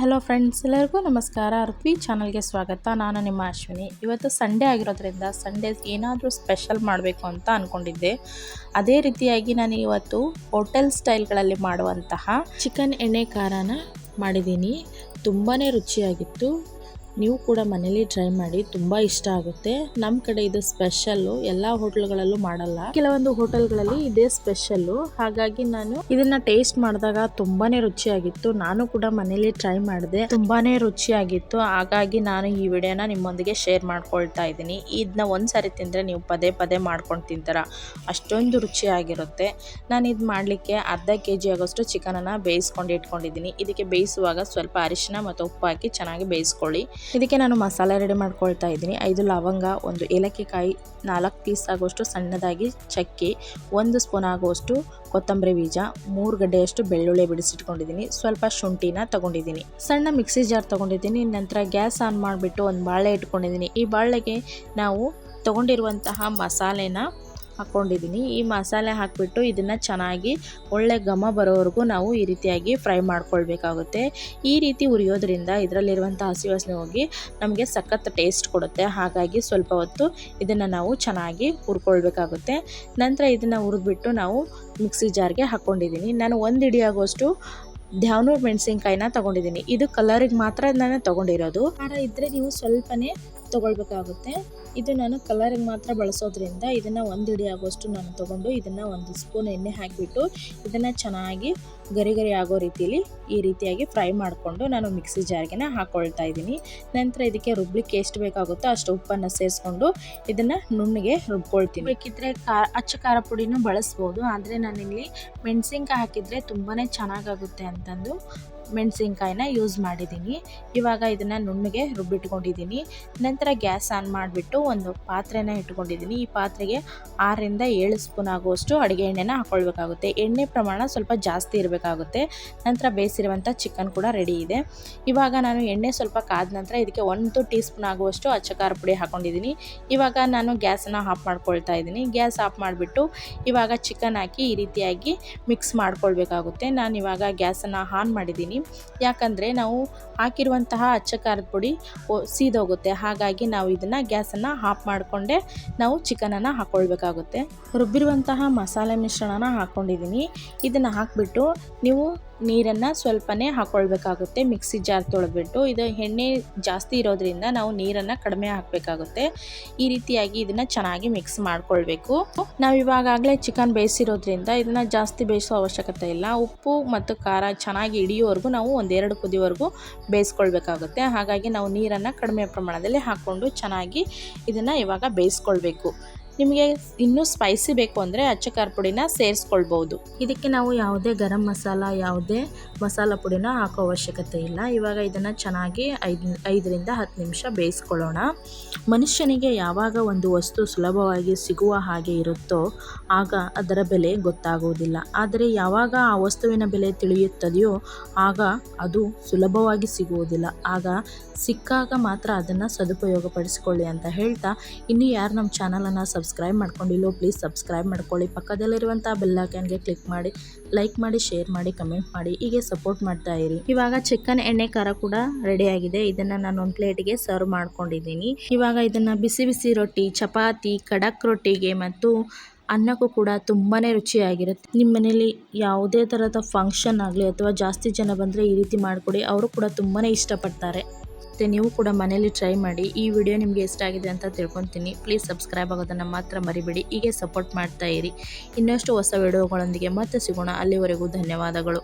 Hello friends ಎಲ್ಲರಿಗೂ ನಮಸ್ಕಾರ. ಋತ್ವಿ ಚಾನಲ್ಗೆ ಸ್ವಾಗತ. ನಾನು ನಿಮ್ಮ ಅಶ್ವಿನಿ. ಇವತ್ತು ಸಂಡೇ ಆಗಿರೋದ್ರಿಂದ ಸಂಡೇ ಏನಾದರೂ ಸ್ಪೆಷಲ್ ಮಾಡಬೇಕು ಅಂತ ಅಂದ್ಕೊಂಡಿದ್ದೆ ಅದೇ ರೀತಿಯಾಗಿ ನಾನು ಇವತ್ತು ಹೋಟೆಲ್ ಸ್ಟೈಲ್ಗಳಲ್ಲಿ ಮಾಡುವಂತಹ ಚಿಕನ್ ಎಣ್ಣೆ ಖಾರನ ಮಾಡಿದ್ದೀನಿ. ತುಂಬಾ ರುಚಿಯಾಗಿತ್ತು. ನೀವು ಕೂಡ ಮನೇಲಿ ಟ್ರೈ ಮಾಡಿ ತುಂಬ ಇಷ್ಟ ಆಗುತ್ತೆ. ನಮ್ಮ ಕಡೆ ಇದು ಸ್ಪೆಷಲ್ಲು ಎಲ್ಲ ಹೋಟೆಲ್ಗಳಲ್ಲೂ ಮಾಡಲ್ಲ. ಕೆಲವೊಂದು ಹೋಟೆಲ್ಗಳಲ್ಲಿ ಇದೇ ಸ್ಪೆಷಲ್ಲು ಹಾಗಾಗಿ ನಾನು ಇದನ್ನ ಟೇಸ್ಟ್ ಮಾಡಿದಾಗ ತುಂಬಾನೇ ರುಚಿಯಾಗಿತ್ತು. ನಾನು ಕೂಡ ಮನೇಲಿ ಟ್ರೈ ಮಾಡಿದೆ. ತುಂಬಾನೇ ರುಚಿಯಾಗಿತ್ತು. ಹಾಗಾಗಿ ನಾನು ಈ ವಿಡಿಯೋನ ನಿಮ್ಮೊಂದಿಗೆ ಶೇರ್ ಮಾಡ್ಕೊಳ್ತಾ ಇದ್ದೀನಿ. ಇದನ್ನ ಒಂದ್ಸರಿ ತಿಂದರೆ ನೀವು ಪದೇ ಪದೇ ಮಾಡ್ಕೊಂಡು ತಿಂತೀರ. ಅಷ್ಟೊಂದು ರುಚಿಯಾಗಿರುತ್ತೆ. ನಾನು ಇದು ಮಾಡಲಿಕ್ಕೆ ಅರ್ಧ ಕೆ ಜಿ ಆಗೋಷ್ಟು ಚಿಕನನ್ನು ಬೇಯಿಸ್ಕೊಂಡು ಇಟ್ಕೊಂಡಿದ್ದೀನಿ. ಇದಕ್ಕೆ ಬೇಯಿಸುವಾಗ ಸ್ವಲ್ಪ ಅರಿಶಿನ ಮತ್ತು ಉಪ್ಪು ಹಾಕಿ ಚೆನ್ನಾಗಿ ಬೇಯಿಸ್ಕೊಳ್ಳಿ. ಇದಕ್ಕೆ ನಾನು ಮಸಾಲೆ ರೆಡಿ ಮಾಡ್ಕೊಳ್ತಾ ಇದ್ದೀನಿ. ಐದು ಲವಂಗ, ಒಂದು ಏಲಕ್ಕಿ ಕಾಯಿ ನಾಲ್ಕು ಪೀಸ್ ಆಗುವಷ್ಟು ಸಣ್ಣದಾಗಿ ಚಕ್ಕಿ, ಒಂದು ಸ್ಪೂನ್ ಆಗುವಷ್ಟು ಕೊತ್ತಂಬರಿ ಬೀಜ, ಮೂರು ಗಡ್ಡೆಯಷ್ಟು ಬೆಳ್ಳುಳ್ಳಿ ಬಿಡಿಸಿಟ್ಕೊಂಡಿದ್ದೀನಿ. ಸ್ವಲ್ಪ ಶುಂಠಿನ ತಗೊಂಡಿದ್ದೀನಿ. ಸಣ್ಣ ಮಿಕ್ಸಿ ಜಾರ್ ತಗೊಂಡಿದ್ದೀನಿ. ನಂತರ ಗ್ಯಾಸ್ ಆನ್ ಮಾಡಿಬಿಟ್ಟು ಒಂದು ಬಾಳೆ ಇಟ್ಕೊಂಡಿದ್ದೀನಿ. ಈ ಬಾಳೆಗೆ ನಾವು ತಗೊಂಡಿರುವಂತಹ ಮಸಾಲೆನ ಹಾಕ್ಕೊಂಡಿದ್ದೀನಿ ಈ ಮಸಾಲೆ ಹಾಕಿಬಿಟ್ಟು ಇದನ್ನು ಚೆನ್ನಾಗಿ ಒಳ್ಳೆ ಘಮ ಬರೋವರೆಗೂ ನಾವು ಈ ರೀತಿಯಾಗಿ ಫ್ರೈ ಮಾಡ್ಕೊಳ್ಬೇಕಾಗುತ್ತೆ. ಈ ರೀತಿ ಉರಿಯೋದ್ರಿಂದ ಇದರಲ್ಲಿರುವಂಥ ಹಸಿ ವಾಸನೆ ಹೋಗಿ ನಮಗೆ ಸಖತ್ ಟೇಸ್ಟ್ ಕೊಡುತ್ತೆ. ಹಾಗಾಗಿ ಸ್ವಲ್ಪ ಹೊತ್ತು ಇದನ್ನು ನಾವು ಚೆನ್ನಾಗಿ ಹುರ್ಕೊಳ್ಬೇಕಾಗುತ್ತೆ. ನಂತರ ಇದನ್ನು ಹುರಿದ್ಬಿಟ್ಟು ನಾವು ಮಿಕ್ಸಿ ಜಾರ್ಗೆ ಹಾಕ್ಕೊಂಡಿದ್ದೀನಿ ನಾನು ಒಂದು ಇಡಿ ಆಗುವಷ್ಟು ದ್ಯಾವನೂರು ಮೆಣಸಿನ್ಕಾಯಿನ ತೊಗೊಂಡಿದ್ದೀನಿ. ಇದು ಕಲರಿಗೆ ಮಾತ್ರ ನಾನು ತೊಗೊಂಡಿರೋದು. ಖಾರ ಇದ್ದರೆ ನೀವು ಸ್ವಲ್ಪನೇ ತೊಗೊಳ್ಬೇಕಾಗುತ್ತೆ. ಇದು ನಾನು ಕಲರಿಗೆ ಮಾತ್ರ ಬಳಸೋದ್ರಿಂದ ಇದನ್ನು ಒಂದು ಹಿಡಿ ಆಗೋಷ್ಟು ನಾನು ತೊಗೊಂಡು ಇದನ್ನು ಒಂದು ಸ್ಪೂನ್ ಎಣ್ಣೆ ಹಾಕಿಬಿಟ್ಟು ಇದನ್ನು ಚೆನ್ನಾಗಿ ಗರಿ ಗರಿ ಆಗೋ ರೀತಿಯಲ್ಲಿ ಈ ರೀತಿಯಾಗಿ ಫ್ರೈ ಮಾಡಿಕೊಂಡು ನಾನು ಮಿಕ್ಸಿ ಜಾರ್ಗೆನ ಹಾಕ್ಕೊಳ್ತಾ ಇದ್ದೀನಿ. ನಂತರ ಇದಕ್ಕೆ ರುಬ್ಲಿಕ್ಕೆ ಎಷ್ಟು ಬೇಕಾಗುತ್ತೋ ಅಷ್ಟು ಉಪ್ಪನ್ನು ಸೇರಿಸ್ಕೊಂಡು ಇದನ್ನು ನುಣ್ಣಗೆ ರುಬ್ಕೊಳ್ತೀನಿ. ಬೇಕಿದ್ರೆ ಕಾ, ಅಚ್ಚ ಖಾರ ಪುಡಿನೂ ಬಳಸ್ಬೋದು, ಆದರೆ ನಾನಿಲ್ಲಿ ಮೆಣಸಿನ್ಕಾಯಿ ಹಾಕಿದರೆ ತುಂಬಾ ಚೆನ್ನಾಗಾಗುತ್ತೆ ಅಂತಂದು ಮೆಣಸಿನ್ಕಾಯಿನ ಯೂಸ್ ಮಾಡಿದ್ದೀನಿ. ಇವಾಗ ಇದನ್ನು ನುಣ್ಣಗೆ ರುಬ್ಬಿಟ್ಕೊಂಡಿದ್ದೀನಿ. ನಂತರ ಗ್ಯಾಸ್ ಆನ್ ಮಾಡಿಬಿಟ್ಟು ಒಂದು ಪಾತ್ರೆನ ಇಟ್ಕೊಂಡಿದ್ದೀನಿ ಈ ಪಾತ್ರೆಗೆ ಆರರಿಂದ ಏಳು ಸ್ಪೂನ್ ಆಗುವಷ್ಟು ಅಡುಗೆ ಎಣ್ಣೆನ ಹಾಕ್ಕೊಳ್ಬೇಕಾಗುತ್ತೆ ಎಣ್ಣೆ ಪ್ರಮಾಣ ಸ್ವಲ್ಪ ಜಾಸ್ತಿ ಇರಬೇಕಾಗುತ್ತೆ. ನಂತರ ಬೇಯಿಸಿರುವಂಥ ಚಿಕನ್ ಕೂಡ ರೆಡಿ ಇದೆ. ಇವಾಗ ನಾನು ಎಣ್ಣೆ ಸ್ವಲ್ಪ ಕಾದ ನಂತರ ಇದಕ್ಕೆ ಒಂದು ಟೀ ಸ್ಪೂನ್ ಆಗುವಷ್ಟು ಅಚ್ಚಕಾರ ಪುಡಿ ಹಾಕ್ಕೊಂಡಿದ್ದೀನಿ ಇವಾಗ ನಾನು ಗ್ಯಾಸನ್ನು ಆಫ್ ಮಾಡ್ಕೊಳ್ತಾ ಇದ್ದೀನಿ ಗ್ಯಾಸ್ ಆಫ್ ಮಾಡಿಬಿಟ್ಟು ಇವಾಗ ಚಿಕನ್ ಹಾಕಿ ಈ ರೀತಿಯಾಗಿ ಮಿಕ್ಸ್ ಮಾಡ್ಕೊಳ್ಬೇಕಾಗುತ್ತೆ. ನಾನು ಇವಾಗ ಗ್ಯಾಸನ್ನು ಆನ್ ಮಾಡಿದ್ದೀನಿ ಯಾಕಂದರೆ ನಾವು ಹಾಕಿರುವಂತಹ ಅಚ್ಚಕಾರದ ಪುಡಿ ಸೀದೋಗುತ್ತೆ. ಹಾಗಾಗಿ ನಾವು ಇದನ್ನು ಗ್ಯಾಸನ್ನು ಆಫ್ ಮಾಡಿಕೊಂಡೆ ನಾವು ಚಿಕನನ್ನು ಹಾಕ್ಕೊಳ್ಬೇಕಾಗುತ್ತೆ ರುಬ್ಬಿರುವಂತಹ ಮಸಾಲೆ ಮಿಶ್ರಣನ ಹಾಕ್ಕೊಂಡಿದ್ದೀನಿ ಇದನ್ನು ಹಾಕಿಬಿಟ್ಟು ನೀವು ನೀರನ್ನು ಸ್ವಲ್ಪನೇ ಹಾಕ್ಕೊಳ್ಬೇಕಾಗುತ್ತೆ ಮಿಕ್ಸಿ ಜಾರ್ ತೊಳೆದ್ಬಿಟ್ಟು ಇದು ಎಣ್ಣೆ ಜಾಸ್ತಿ ಇರೋದ್ರಿಂದ ನಾವು ನೀರನ್ನು ಕಡಿಮೆ ಹಾಕಬೇಕಾಗುತ್ತೆ. ಈ ರೀತಿಯಾಗಿ ಇದನ್ನು ಚೆನ್ನಾಗಿ ಮಿಕ್ಸ್ ಮಾಡ್ಕೊಳ್ಬೇಕು. ನಾವು ಇವಾಗಲೇ ಚಿಕನ್ ಬೇಯಿಸಿರೋದ್ರಿಂದ ಇದನ್ನು ಜಾಸ್ತಿ ಬೇಯಿಸೋ ಅವಶ್ಯಕತೆ ಇಲ್ಲ. ಉಪ್ಪು ಮತ್ತು ಖಾರ ಚೆನ್ನಾಗಿ ಹಿಡಿಯೋವರೆಗೂ ನಾವು ಒಂದೆರಡು ಕುದಿವರೆಗೂ ಬೇಯಿಸ್ಕೊಳ್ಬೇಕಾಗುತ್ತೆ. ಹಾಗಾಗಿ ನಾವು ನೀರನ್ನು ಕಡಿಮೆ ಪ್ರಮಾಣದಲ್ಲಿ ಹಾಕ್ಕೊಂಡು ಚೆನ್ನಾಗಿ ಇದನ್ನು ಇವಾಗ ಬೇಯಿಸ್ಕೊಳ್ಬೇಕು. ನಿಮಗೆ ಇನ್ನೂ ಸ್ಪೈಸಿ ಬೇಕು ಅಂದರೆ ಅಚ್ಚ ಖಾರ ಪುಡಿನ ಸೇರಿಸ್ಕೊಳ್ಬೋದು. ಇದಕ್ಕೆ ನಾವು ಯಾವುದೇ ಗರಂ ಮಸಾಲ, ಯಾವುದೇ ಮಸಾಲ ಪುಡಿನ ಹಾಕೋ ಅವಶ್ಯಕತೆ ಇಲ್ಲ. ಇವಾಗ ಇದನ್ನು ಚೆನ್ನಾಗಿ ಐದು, ಐದರಿಂದ ಹತ್ತು ನಿಮಿಷ ಬೇಯಿಸ್ಕೊಳ್ಳೋಣ. ಮನುಷ್ಯನಿಗೆ ಯಾವಾಗ ಒಂದು ವಸ್ತು ಸುಲಭವಾಗಿ ಸಿಗುವ ಹಾಗೆ ಇರುತ್ತೋ ಆಗ ಅದರ ಬೆಲೆ ಗೊತ್ತಾಗುವುದಿಲ್ಲ. ಆದರೆ ಯಾವಾಗ ಆ ವಸ್ತುವಿನ ಬೆಲೆ ತಿಳಿಯುತ್ತದೆಯೋ ಆಗ ಅದು ಸುಲಭವಾಗಿ ಸಿಗುವುದಿಲ್ಲ. ಆಗ ಸಿಕ್ಕಾಗ ಮಾತ್ರ ಅದನ್ನು ಸದುಪಯೋಗಪಡಿಸಿಕೊಳ್ಳಿ ಅಂತ ಹೇಳ್ತಾ ಇನ್ನು ಯಾರು ನಮ್ಮ ಚಾನಲನ್ನು ಸಬ್ಸ್ಕ್ರೈಬ್ ಮಾಡ್ಕೊಂಡಿಲ್ಲೋ ಪ್ಲೀಸ್ ಸಬ್ಸ್ಕ್ರೈಬ್ ಮಾಡ್ಕೊಳ್ಳಿ. ಪಕ್ಕದಲ್ಲಿರುವಂಥ ಬೆಲ್ಲೈಕನ್ಗೆ ಕ್ಲಿಕ್ ಮಾಡಿ ಲೈಕ್ ಮಾಡಿ ಶೇರ್ ಮಾಡಿ ಕಮೆಂಟ್ ಮಾಡಿ, ಹೀಗೆ ಸಪೋರ್ಟ್ ಮಾಡ್ತಾ ಇರಿ. ಇವಾಗ ಚಿಕನ್ ಎಣ್ಣೆ ಖಾರ ಕೂಡ ರೆಡಿ ಆಗಿದೆ. ಇದನ್ನು ನಾನು ಒಂದು ಪ್ಲೇಟಿಗೆ ಸರ್ವ್ ಮಾಡ್ಕೊಂಡಿದ್ದೀನಿ. ಇವಾಗ ಇದನ್ನು ಬಿಸಿ ಬಿಸಿ ರೊಟ್ಟಿ, ಚಪಾತಿ, ಖಡಕ್ ರೊಟ್ಟಿಗೆ ಮತ್ತು ಅನ್ನಕ್ಕೂ ಕೂಡ ತುಂಬಾ ರುಚಿಯಾಗಿರುತ್ತೆ. ನಿಮ್ಮ ಮನೇಲಿ ಯಾವುದೇ ಥರದ ಫಂಕ್ಷನ್ ಆಗಲಿ ಅಥವಾ ಜಾಸ್ತಿ ಜನ ಬಂದರೆ ಈ ರೀತಿ ಮಾಡಿಕೊಡಿ. ಅವರು ಕೂಡ ತುಂಬಾ ಇಷ್ಟಪಡ್ತಾರೆ. ಮತ್ತು ನೀವು ಕೂಡ ಮನೇಲಿ ಟ್ರೈ ಮಾಡಿ ಈ ವಿಡಿಯೋ ನಿಮಗೆ ಇಷ್ಟ ಆಗಿದೆ ಅಂತ ತಿಳ್ಕೊತೀನಿ. ಪ್ಲೀಸ್ ಸಬ್ಸ್ಕ್ರೈಬ್ ಆಗೋದನ್ನು ಮಾತ್ರ ಮರಿಬೇಡಿ. ಹೀಗೆ ಸಪೋರ್ಟ್ ಮಾಡ್ತಾ ಇರಿ. ಇನ್ನಷ್ಟು ಹೊಸ ವಿಡಿಯೋಗಳೊಂದಿಗೆ ಮತ್ತೆ ಸಿಗೋಣ. ಅಲ್ಲಿವರೆಗೂ ಧನ್ಯವಾದಗಳು.